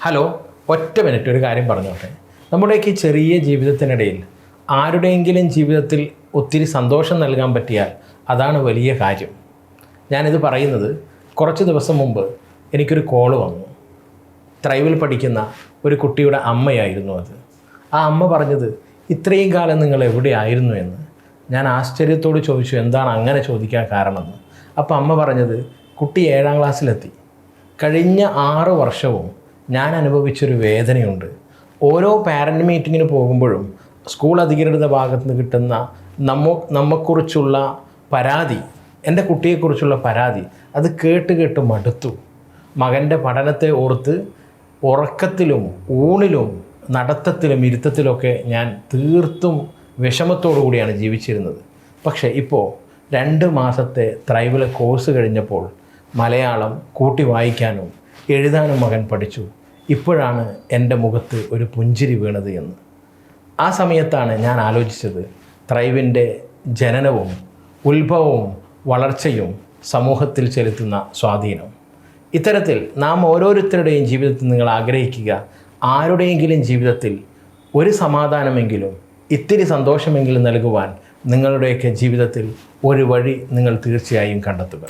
Hello ഒറ്റ minute ഒരു കാര്യം പറഞ്ഞോട്ടെ. നമ്മുടെയൊക്കെ ചെറിയ ജീവിതത്തിനിടയിൽ ആരുടെയെങ്കിലും ജീവിതത്തിൽ ഒത്തിരി സന്തോഷം നൽകാൻ പറ്റിയാൽ അതാണ് വലിയ കാര്യം. ഞാനിത് പറയുന്നത് കുറച്ച് ദിവസം മുമ്പ് എനിക്കൊരു കോൾ വന്നു. ത്രൈവിൽ പഠിക്കുന്ന ഒരു കുട്ടിയുടെ അമ്മയായിരുന്നു അത്. ആ അമ്മ പറഞ്ഞത് ഇത്രയും കാലം നിങ്ങൾ എവിടെയായിരുന്നു എന്ന്? ഞാൻ ആശ്ചര്യത്തോട് ചോദിച്ചു എന്താണ് അങ്ങനെ ചോദിക്കാൻ കാരണമെന്ന് അപ്പോൾ അമ്മ പറഞ്ഞത് കുട്ടി ഏഴാം ക്ലാസ്സിലെത്തി കഴിഞ്ഞ ആറ് വർഷവും ഞാൻ അനുഭവിച്ചൊരു വേദനയുണ്ട്. ഓരോ പാരന്റ് മീറ്റിങ്ങിന് പോകുമ്പോഴും സ്കൂൾ അധികൃതരുടെ ഭാഗത്ത് നിന്ന് കിട്ടുന്ന നമ്മ നമ്മെക്കുറിച്ചുള്ള പരാതി എന്റെ കുട്ടിയെക്കുറിച്ചുള്ള പരാതി അത് കേട്ട് കേട്ട് മടുത്തു. മകന്റെ പഠനത്തെ ഓർത്ത് ഉറക്കത്തിലും ഊണിലും നടത്തത്തിലും ഇരുത്തത്തിലൊക്കെ ഞാൻ തീർത്തും വിഷമത്തോടു കൂടിയാണ് ജീവിച്ചിരുന്നത്. പക്ഷേ ഇപ്പോൾ രണ്ട് മാസത്തെ ത്രൈവിലെ കോഴ്സ് കഴിഞ്ഞപ്പോൾ മലയാളം കൂട്ടി വായിക്കാനും എഴുതാനും മകൻ പഠിച്ചു. ഇപ്പോഴാണ് എന്റെ മുഖത്ത് ഒരു പുഞ്ചിരി വീണത് എന്ന്. ആ സമയത്താണ് ഞാൻ ആലോചിച്ചത് ത്രൈവിന്റെ ജനനവും ഉത്ഭവവും വളർച്ചയും സമൂഹത്തിൽ ചെലുത്തുന്ന സ്വാധീനം. ഇത്തരത്തിൽ നാം ഓരോരുത്തരുടെയും ജീവിതത്തിൽ നിങ്ങൾ ആഗ്രഹിക്കുക ആരുടെയെങ്കിലും ജീവിതത്തിൽ ഒരു സമാധാനമെങ്കിലും ഇത്തിരി സന്തോഷമെങ്കിലും നൽകുവാൻ നിങ്ങളുടെയൊക്കെ ജീവിതത്തിൽ ഒരു വഴി നിങ്ങൾ തീർച്ചയായും കണ്ടെത്തുക.